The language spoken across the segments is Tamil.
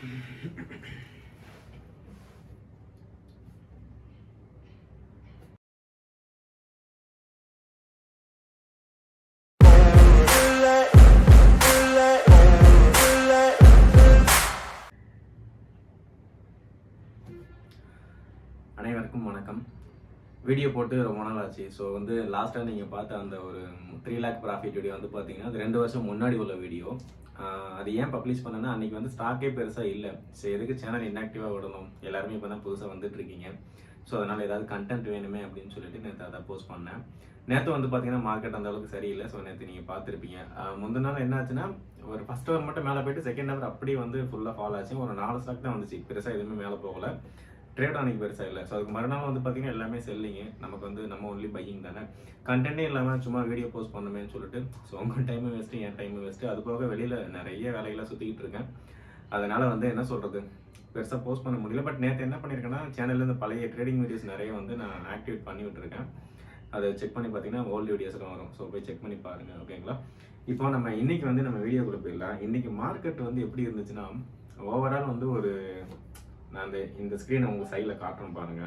அனைவருக்கும் வணக்கம். வீடியோ போட்டு ரொம்ப நாள் ஆச்சு. ஸோ வந்து லாஸ்ட்டாக நீங்கள் பார்த்த அந்த ஒரு த்ரீ லேக் ப்ராஃபிட் வீடியோ வந்து பார்த்தீங்கன்னா அது ரெண்டு வருஷம் முன்னாடி உள்ள வீடியோ அது ஏன் பப்ளிஷ் பண்ணேன்னா அன்றைக்கி வந்து ஸ்டாக்கே பெருசாக இல்லை. ஸோ எதுக்கு சேனல் இன்ஆக்டிவாக விடணும்? எல்லாருமே இப்போ தான் புதுசாக வந்துட்டுருக்கீங்க. ஸோ அதனால் ஏதாவது கண்டென்ட் வேணுமே அப்படின்னு சொல்லிட்டு நேற்று அதை போஸ்ட் பண்ணேன். நேற்று வந்து பார்த்தீங்கன்னா மார்க்கெட் அந்த அளவுக்கு சரியில்லை. ஸோ நேற்று நீங்கள் பார்த்துருப்பீங்க. முந்தின நாள் என்ன ஆச்சுன்னா ஒரு ஃபஸ்ட் ஹவர் மட்டும் மேலே போயிட்டு செகண்ட் ஹவர் அப்படியே வந்து ஃபுல்லாக ஃபால் ஆச்சு. ஒரு நாலு ஸ்டாக் தான் வந்துச்சு. பெருசாக எதுவுமே மேலே போகல. ட்ரேட் அன்னைக்கு பெருசாக இல்லை. ஸோ அதுக்கு மறுநாள் வந்து பார்த்தீங்கன்னா எல்லாமே செல்லிங்க நமக்கு வந்து நம்ம ஒன்லி பையிங் தானே. கண்டென்ட்டே இல்லாமல் சும்மா வீடியோ போஸ்ட் பண்ணுமேன்னு சொல்லிட்டு ஸோ உங்கள் டைமும் வேஸ்ட்டு என் டைமும் வேஸ்ட்டு அது போக வெளியில் நிறைய வேலைகளை சுற்றிக்கிட்டு இருக்கேன். அதனால் வந்து என்ன சொல்கிறது பெருசாக போஸ்ட் பண்ண முடியல. பட் நேற்று என்ன பண்ணியிருக்கேன்னா சேனலில் இந்த பழைய ட்ரேடிங் வீடியோஸ் நிறைய வந்து நான் ஆக்டிவேட் பண்ணி விட்டுருக்கேன். அதை செக் பண்ணி பார்த்தீங்கன்னா ஓல்டு வீடியோஸ்லாம் வரும். ஸோ போய் செக் பண்ணி பாருங்கள் ஓகேங்களா இப்போ நம்ம இன்றைக்கி வந்து நம்ம வீடியோக்குள்ளே போயிடலாம். இன்னைக்கு மார்க்கெட் வந்து எப்படி இருந்துச்சுன்னா ஓவரால் வந்து ஒரு நான் அந்த இந்த ஸ்க்ரீனை உங்கள் சைடில் காட்டுறேன் பாருங்க.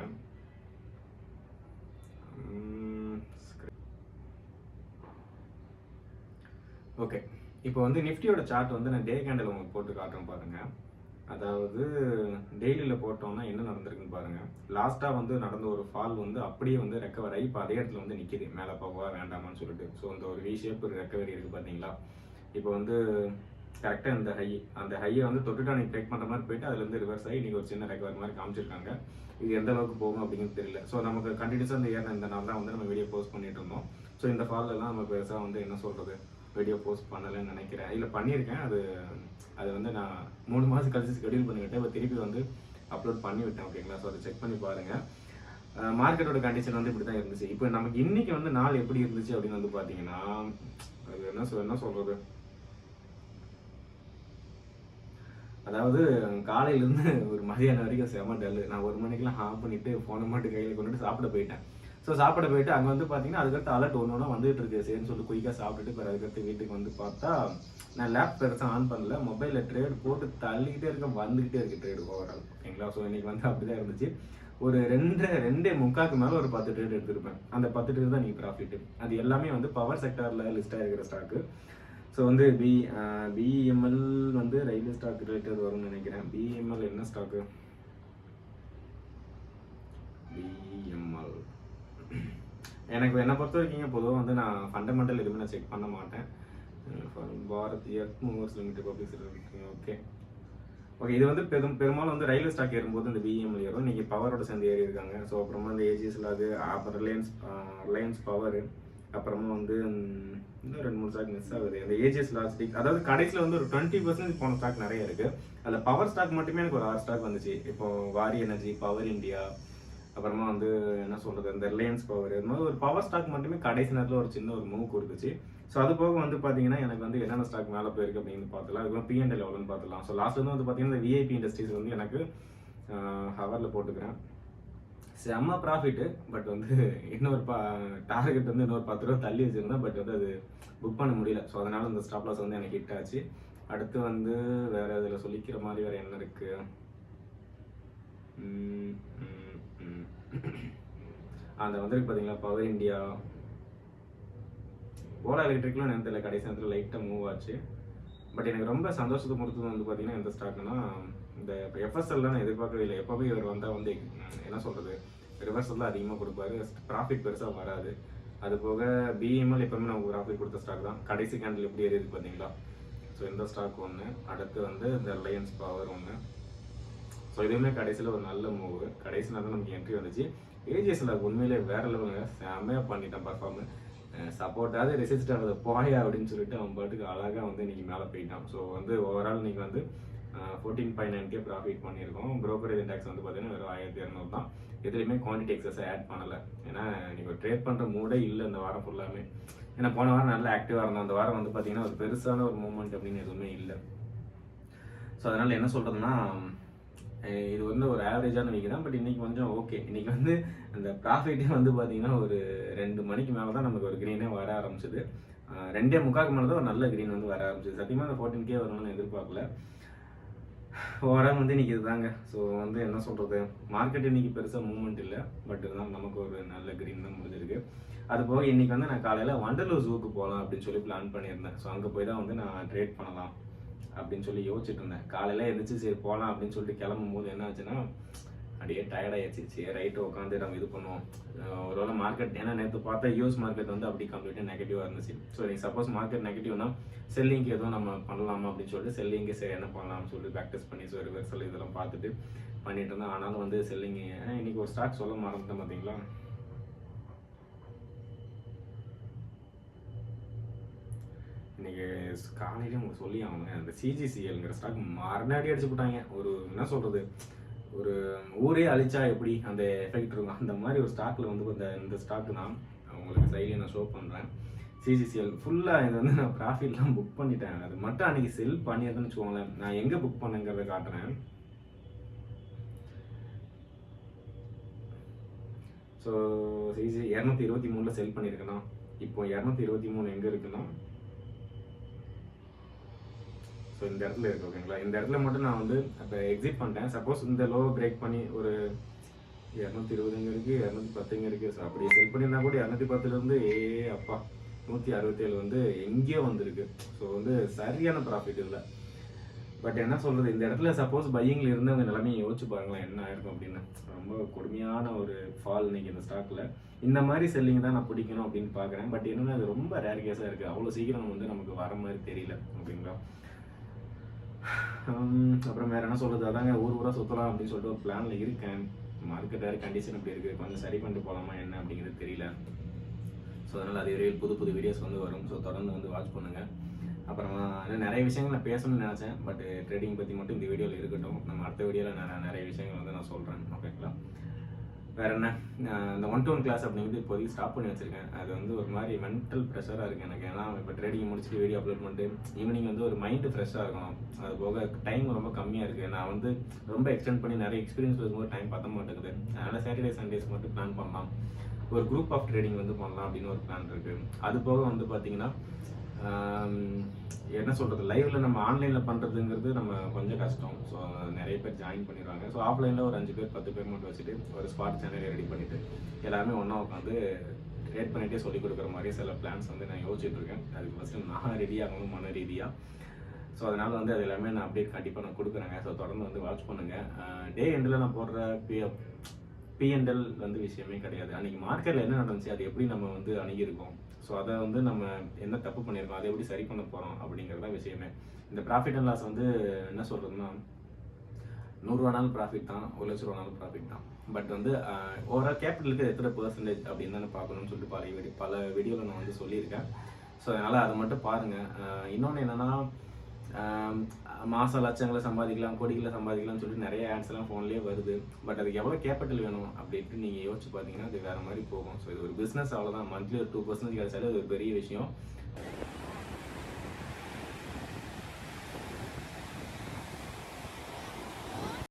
ஓகே இப்போ வந்து நிஃப்டியோட சார்ட் வந்து நான் டே கேண்டில் உங்களுக்கு போட்டு காட்டுறேன் பாருங்க. அதாவது டெய்லியில் போட்டோம்னா என்ன நடந்திருக்குன்னு பாருங்க. லாஸ்ட்டாக வந்து நடந்த ஒரு ஃபால் வந்து அப்படியே வந்து ரெக்கவர் ஆகி இப்போ அதே இடத்துல வந்து நிற்கிது மேலே போகவா வேண்டாமான்னு சொல்லிட்டு. ஸோ அந்த ஒரு வி ஷேப் ரெக்கவரி இருக்குது பார்த்தீங்களா இப்போ வந்து கரெக்டாக இந்த ஹை அந்த ஹையை வந்து தொட்டுட்டு அன்னைக்கு பிரேக் பண்ணுற மாதிரி போயிட்டு அதுலேருந்து ரிவர்ஸ் ஆகி இன்றைக்கி ஒரு சின்ன ரெக்கவர் மாதிரி காமிச்சிருக்காங்க. இது எந்த அளவுக்கு போகும் அப்படிங்கிறது தெரியல. ஸோ நமக்கு கண்டினியூஸாக இந்த ஏன் இந்த நாள் தான் வந்து நம்ம வீடியோ போஸ்ட் பண்ணிட்டு இருந்தோம். ஸோ இந்த ஃபால்லாம் நம்ம பெருசாக வந்து என்ன சொல்கிறது வீடியோ போஸ்ட் பண்ணலைன்னு நினைக்கிறேன். இல்லை பண்ணியிருக்கேன். அது அது வந்து நான் மூணு மாதம் கழிச்சு ஷெடியூல் பண்ணிக்கிட்டேன். இப்போ திருப்பி வந்து அப்லோட் பண்ணி விட்டேன் ஓகேங்களா ஸோ அதை செக் பண்ணி பாருங்கள் மார்க்கெட்டோட கண்டிஷன் வந்து இப்படி தான் இருந்துச்சு. இப்போ நமக்கு இன்றைக்கி வந்து நாள் எப்படி இருந்துச்சு அப்படின்னு வந்து பார்த்தீங்கன்னா அது என்ன சொல் என்ன சொல்கிறது அதாவது காலையிலேருந்து ஒரு மதியானம் வரைக்கும் செம டல்லு நான் ஒரு மணிக்கெலாம் ஆஃப் பண்ணிவிட்டு ஃபோனை மட்டும் கையில் கொண்டுட்டு சாப்பிட போயிட்டேன். ஸோ சாப்பிட போயிட்டு அங்கே வந்து பார்த்தீங்கன்னா அதுக்கடுத்து அலர்ட் ஒன்று ஒன்றா வந்துட்டு இருக்கு. சரின்னு சொல்லிட்டு குயிக்காக சாப்பிட்டுட்டு பிறகு அதுக்கடுத்து வீட்டுக்கு வந்து பார்த்தா நான் லேப் பெருசாக ஆன் பண்ணல. மொபைலில் ட்ரேட் போட்டு தள்ளிக்கிட்டே இருக்கேன். வந்துக்கிட்டே இருக்கு ட்ரேடு ஓவரால் ஓகேங்களா? ஸோ இன்னைக்கு வந்து அப்படிதான் இருந்துச்சு. ஒரு ரெண்டு ரெண்டே முக்காக்கு மேலே ஒரு பத்து ட்ரேட் எடுத்திருப்பேன். அந்த பத்து ட்ரேட் தான் நீ ப்ராஃபிட் அது எல்லாமே வந்து பவர் செக்டாரில் லிஸ்ட் ஆகிருக்கிற ஸ்டாக்கு ஸோ வந்து பி பிஎம்எல் uh, வந்து ரயில்வே ஸ்டாக் ரிலேட்டட் வரும்னு நினைக்கிறேன். பிஎம்எல் என்ன ஸ்டாக்கு பிஎம்எல் எனக்கு என்னை பொறுத்த வரைக்கும் பொதுவாக வந்து நான் ஃபண்டமெண்டல் எதுவுமே நான் செக் பண்ண மாட்டேன். Uh, for Bharat movers limited public okay okay இது வந்து பெரும் பெரும்பாலும் வந்து ரயில்வே ஸ்டாக் ஏறும்போது இந்த பிஎம்எல் ஏறும். இன்றைக்கி பவரோட சேர்ந்து ஏறி இருக்காங்க. ஸோ அப்புறமா இந்த ஏஜிஎஸ்ல அது அப்புறம் ரிலையன்ஸ் ரிலையன்ஸ் பவர் அப்புறமா வந்து ஸ்டாக் மிஸ் ஆகுது. அந்த ஏஜிஎஸ் லாஸ்டிக் அதாவது கடைசியில் வந்து ஒரு டுவெண்ட்டி பர்சன்டேஜ் போன ஸ்டாக் நிறைய இருக்கு. அதில் பவர் ஸ்டாக் மட்டுமே எனக்கு ஒரு ஆறு ஸ்டாக் வந்துச்சு. இப்போ வாரி எனர்ஜி பவர் இந்தியா அப்புறமா வந்து என்ன சொல்றது இந்த ரிலையன்ஸ் பவர் இது மாதிரி ஒரு பவர் ஸ்டாக் மட்டுமே கடைசி நேரத்தில் ஒரு சின்ன ஒரு மூவ் கொடுத்துச்சு. ஸோ அது போக வந்து பார்த்தீங்கன்னா எனக்கு வந்து என்னென்ன ஸ்டாக் மேலே போயிருக்கு அப்படின்னு பார்த்துலாம். அதுக்கப்புறம் பிஎன்எல் எவ்வளோன்னு பார்த்துலாம். ஸோ லாஸ்ட் வந்து வந்து பார்த்தீங்கன்னா இந்த விஐபி இண்டஸ்ட்ரீஸ் வந்து எனக்கு ஹவரில் போட்டுக்கிறேன். செம்ம ப்ராஃபிட்டு பட் வந்து இன்னொரு பா டார்கெட் வந்து இன்னொரு பத்து ரூபா தள்ளி வச்சிருந்தேன் பட் வந்து அது புக் பண்ண முடியல. ஸோ அதனால அந்த ஸ்டாப் லாஸ் வந்து எனக்கு ஹிட் ஆச்சு. அடுத்து வந்து வேற இதில் சொல்லிக்கிற மாதிரி வேற என்ன இருக்கு? அந்த வந்துருக்கு பார்த்தீங்களா பவர் இந்தியா ஓலா எலக்ட்ரிக்லாம் எனக்கு தெரியல. கடைசி நேரத்தில் லைட்டாக மூவ் ஆச்சு. பட் எனக்கு ரொம்ப சந்தோஷத்தை பொறுத்தது வந்து பார்த்தீங்கன்னா எந்த ஸ்டாக்னா இந்த எஃப்எஸ்எல்லாம் நான் எதிர்பார்க்கவே இல்லை. எப்போவே இவர் வந்தால் வந்து என்ன சொல்கிறது ரிவர்சல் தான் அதிகமாக கொடுப்பாரு. ப்ராஃபிட் பெருசாக வராது. அது போக பிஎம்எல் எப்பவுமே நமக்கு ப்ராஃபிட் கொடுத்த ஸ்டாக் தான். கடைசி கேண்டில் எப்படி ஏறியது பார்த்தீங்களா? ஸோ இந்த ஸ்டாக் ஒன்று அடுத்து வந்து இந்த ரிலையன்ஸ் பவர் ஒன்று ஸோ இதுவுமே கடைசியில் ஒரு நல்ல மூவ் கடைசி நேரம் நமக்கு என்ட்ரி வந்துச்சு. ஏஜிஎஸ்ல உண்மையிலே வேற லெவலுங்க செம்மையாக பண்ணிட்டான் பர்ஃபார்ம் சப்போர்ட்டாவது ரெசிஸ்ட் ஆகுது போயா அப்படின்னு சொல்லிட்டு அவன் பாட்டுக்கு அழகாக வந்து இன்றைக்கி மேலே போயிட்டான். ஸோ வந்து ஓவரால் இன்றைக்கி வந்து fourteen point nine K profit பண்ணியிருக்கோம். ப்ரோக்கரேஜ் இண்டெக்ஸ் வந்து பார்த்தீங்கன்னா வெறும் ஆயிரத்தி இரநூறு தான். எதுலேயுமே குவான்டிட்டி எக்ஸஸ் ஆட் பண்ணலை. ஏன்னா நீங்கள் ட்ரேட் பண்ணுற மூடே இல்லை இந்த வாரம் ஃபுல்லாமே ஏன்னா போன வாரம் நல்லா ஆக்டிவாக இருந்தோம். அந்த வாரம் வந்து பார்த்தீங்கன்னா ஒரு பெருசான ஒரு மூமெண்ட் அப்படின்னு எதுவுமே இல்லை. ஸோ அதனால் என்ன சொல்கிறதுனா இது வந்து ஒரு ஆவரேஜான வீக் தான். பட் இன்னைக்கு கொஞ்சம் ஓகே இன்னைக்கு வந்து அந்த ப்ராஃபிட்டே வந்து பார்த்தீங்கன்னா ஒரு ரெண்டு மணிக்கு மேலே தான் நமக்கு ஒரு க்ரீனே வர ஆரம்பிச்சது. ரெண்டே முக்காக்கு மேலே தான் ஒரு நல்ல க்ரீன் வந்து வர ஆரம்பிச்சது. சத்தியமாக அந்த ஃபோர்டீன் கே வரணும்னு எதிர்பார்க்கல. ஓரம் வந்து இன்றைக்கி இதுதாங்க ஸோ வந்து என்ன சொல்கிறது மார்க்கெட் இன்னைக்கு பெருசாக மூவ்மெண்ட் இல்லை. பட் இருந்தாலும் நமக்கு ஒரு நல்ல க்ரீன் தான் முடிஞ்சிருக்கு. அது போக இன்னைக்கு வந்து நான் காலையில் வண்டலூர் ஜூக்கு போகலாம் அப்படின்னு சொல்லி பிளான் பண்ணியிருந்தேன். ஸோ அங்கே போய் தான் வந்து நான் ட்ரேட் பண்ணலாம் அப்படின்னு சொல்லி யோசிச்சுட்டு இருந்தேன். காலையில் எழுந்திரிச்சு சரி போகலாம் அப்படின்னு சொல்லிட்டு கிளம்பும் போது என்ன ஆச்சுன்னா அப்படியே டயர்டாகிடுச்சு சரி ரைட்டு உட்காந்து நம்ம இது பண்ணுவோம். அஹ் ஒருவேளை மார்க்கெட் ஏன்னா நேற்று பார்த்தா யூஎஸ் மார்க்கெட் வந்து அப்படி கம்ப்ளீட்டாக நெகட்டிவாக இருந்துச்சு. ஸோ நீங்கள் சப்போஸ் மார்க்கெட் நெகட்டிவ்னா செல்லிங்க்கு எதுவும் நம்ம பண்ணலாமா அப்படின்னு சொல்லிட்டு செல்லிங்கு சரி என்ன பண்ணலாம்னு சொல்லிட்டு ப்ராக்டிஸ் பண்ணி ஸோ ரிவர்சல் இதெல்லாம் பார்த்துட்டு பண்ணிட்டு இருந்தேன். ஆனாலும் வந்து செல்லிங் இன்னைக்கு ஒரு ஸ்டாக் சொல்ல மறந்துட்டேன் பார்த்தீங்களா இன்னைக்கு காலையிலேயே உங்களுக்கு சொல்லி ஆகணும். அந்த சிஜிசிஎல்ங்கிற ஸ்டாக் மறுநாடி அடிச்சு போட்டாங்க. ஒரு என்ன சொல்கிறது ஒரு ஊரே அழிச்சா எப்படி அந்த எஃபெக்ட் இருக்கும்? அந்த மாதிரி ஒரு ஸ்டாக்ல வந்து இந்த இந்த ஸ்டாக் தான். உங்களுக்கு சைடில் நான் ஷோ பண்ணுறேன் சிஜிசிஎல் ஃபுல்லாக இது வந்து நான் ப்ராஃபிட்லாம் புக் பண்ணிட்டேன். அது மட்டும் அன்றைக்கி செல் பண்ணியதுன்னு வச்சுக்கோங்களேன். நான் எங்கே புக் பண்ணேங்கிறத காட்டுறேன். ஸோ சிஜி இரநூத்தி இருபத்தி மூணில் செல் பண்ணியிருக்கணும். இப்போ இரநூத்தி இருபத்தி மூணு எங்கே இருக்குன்னா ஸோ இந்த இடத்துல இருக்கு ஓகேங்களா இந்த இடத்துல மட்டும் நான் வந்து அப்போ எக்ஸிட் பண்ணிட்டேன். சப்போஸ் இந்த லோ பிரேக் பண்ணி ஒரு இரநூத்தி இருபதுங்க இருக்குது இரநூத்தி பத்துங்க இருக்குது ஸோ அப்படி செல் பண்ணியிருந்தா கூட இரநூத்தி பத்துலேருந்து ஏ அப்பா நூற்றி அறுபத்தேழு வந்து எங்கேயோ வந்திருக்கு. ஸோ வந்து சரியான ப்ராஃபிட் இல்லை பட் என்ன சொல்கிறது இந்த இடத்துல சப்போஸ் பையிங்கில் இருந்தவங்க அந்த நிலைமையை யோசிச்சு பாருங்களேன் என்ன ஆயிருக்கும் அப்படின்னு. ரொம்ப கொடுமையான ஒரு ஃபால் இன்னைக்கு இந்த ஸ்டாக்கில் இந்த மாதிரி செல்லிங் தான் நான் பிடிக்கணும் அப்படின்னு பார்க்குறேன். பட் என்னென்னா அது ரொம்ப ரேர் கேஸாக இருக்குது அவ்வளோ சீக்கிரம் வந்து நமக்கு வர மாதிரி தெரியல ஓகேங்களா அப்புறம் வேற என்ன சொல்றது? அதாங்க ஊர் ஊரா சுத்தலாம் அப்படின்னு சொல்லிட்டு ஒரு பிளான்ல இருக்கேன். மார்க்கெட் வேறு கண்டிஷன் இப்படி இருக்கு. கொஞ்சம் சரி பண்ணிட்டு போகலாமா என்ன அப்படிங்கிறது தெரியல. ஸோ அதனால் அது வரையில் புது புது வீடியோஸ் வந்து வரும். ஸோ தொடர்ந்து வந்து வாட்ச் பண்ணுங்க. அப்புறமா இன்னும் நிறைய விஷயங்கள் நான் பேசணும்னு நினச்சேன். பட் ட்ரேடிங் பற்றி மட்டும் இந்த வீடியோவில் இருக்கட்டும். நம்ம அடுத்த வீடியோவில் நான் நிறைய விஷயங்கள் வந்து நான் சொல்கிறேன் ஓகேங்களா வேற என்ன? இந்த ஒன் டு ஒன் கிளாஸ் அப்படிங்கிறது இப்போதைக்கு ஸ்டாப் பண்ணி வச்சிருக்கேன். அது வந்து ஒரு மாதிரி மென்டல் ப்ரெஷராக இருக்குது எனக்கு. ஏன்னா இப்போ ட்ரேடிங் முடிச்சுட்டு வீடியோ அப்லோட் பண்ணிட்டு ஈவினிங் வந்து ஒரு மைண்டு ஃப்ரெஷ்ஷாக இருக்கும் அது போக டைம் ரொம்ப கம்மியாக இருக்குது நான் வந்து ரொம்ப எக்ஸ்டெண்ட் பண்ணி நிறைய எக்ஸ்பீரியன்ஸ் வரும்போது டைம் பத்த மாட்டேங்குது. அதனால் சாட்டர்டே சண்டேஸ் மட்டும் பிளான் பண்ணலாம். ஒரு குரூப் ஆஃப் ட்ரேடிங் வந்து பண்ணலாம் அப்படின்னு ஒரு பிளான் இருக்குது அது போக வந்து பார்த்தீங்கன்னா என்ன சொல்கிறது லைவில் நம்ம ஆன்லைனில் பண்ணுறதுங்கிறது நம்ம கொஞ்சம் கஷ்டம். ஸோ நிறைய பேர் ஜாயின் பண்ணிடுவாங்க ஸோ ஆஃப்லைனில் ஒரு அஞ்சு பேர் பத்து பேர் மட்டும் வச்சுட்டு ஒரு ஸ்பாட் சேனல் ரெடி பண்ணிவிட்டு எல்லாருமே ஒன்றா உட்காந்து ட்ரேட் பண்ணிகிட்டே சொல்லிக் கொடுக்குற மாதிரி சில பிளான்ஸ் வந்து நான் யோசிச்சுட்ருக்கேன் அதுக்கு ஃபஸ்ட்டு நான் ரெடியாகணும் மன ரீதியாக ஸோ அதனால் வந்து அது எல்லாமே நான் அப்டேட் கண்டிப்பாக நான் கொடுக்குறேங்க. ஸோ தொடர்ந்து வந்து வாட்ச் பண்ணுங்கள் டே எண்டில் நான் போடுற பிஎஃப் பிஎன்எல் வந்து விஷயமே கிடையாது. அன்றைக்கி மார்க்கெட்டில் என்ன நடந்துச்சு? அது எப்படி நம்ம வந்து அணுகியிருக்கோம்? ஸோ அதை வந்து நம்ம என்ன தப்பு பண்ணியிருக்கோம்? அதை எப்படி சரி பண்ண போகிறோம் அப்படிங்கிறத விஷயமே. இந்த ப்ராஃபிட் அண்ட் லாஸ் வந்து என்ன சொல்கிறதுன்னா நூறுரூவானாலும் ப்ராஃபிட் தான் ஒரு லட்ச ரூபானாலும் ப்ராஃபிட் தான். பட் வந்து ஓவரால் கேபிட்டலுக்கு எத்தனை பர்சன்டேஜ் அப்படின்னு தானே பார்க்கணும்னு சொல்லிட்டு பல வீடியோ பல வீடியோவில் நான் வந்து சொல்லியிருக்கேன். ஸோ அதனால் அதை மட்டும் பாருங்கள் இன்னொன்று என்னென்னா மாதம் லட்சங்களை சம்பாதிக்கலாம் கோடிகளை சம்பாதிக்கலாம்னு சொல்லிட்டு நிறைய ஆட்ஸ் எல்லாம் ஃபோன்லேயே வருது. பட் அதுக்கு எவ்வளோ கேபிட்டல் வேணும் அப்படின்ட்டு நீங்கள் யோசிச்சு பார்த்தீங்கன்னா அது வேறு மாதிரி போகும். ஸோ இது ஒரு பிஸ்னஸ் அவ்வளோதான் மந்த்லி ஒரு டூ பர்சன்டேஜ் கிடைச்சாலே அது ஒரு பெரிய விஷயம்.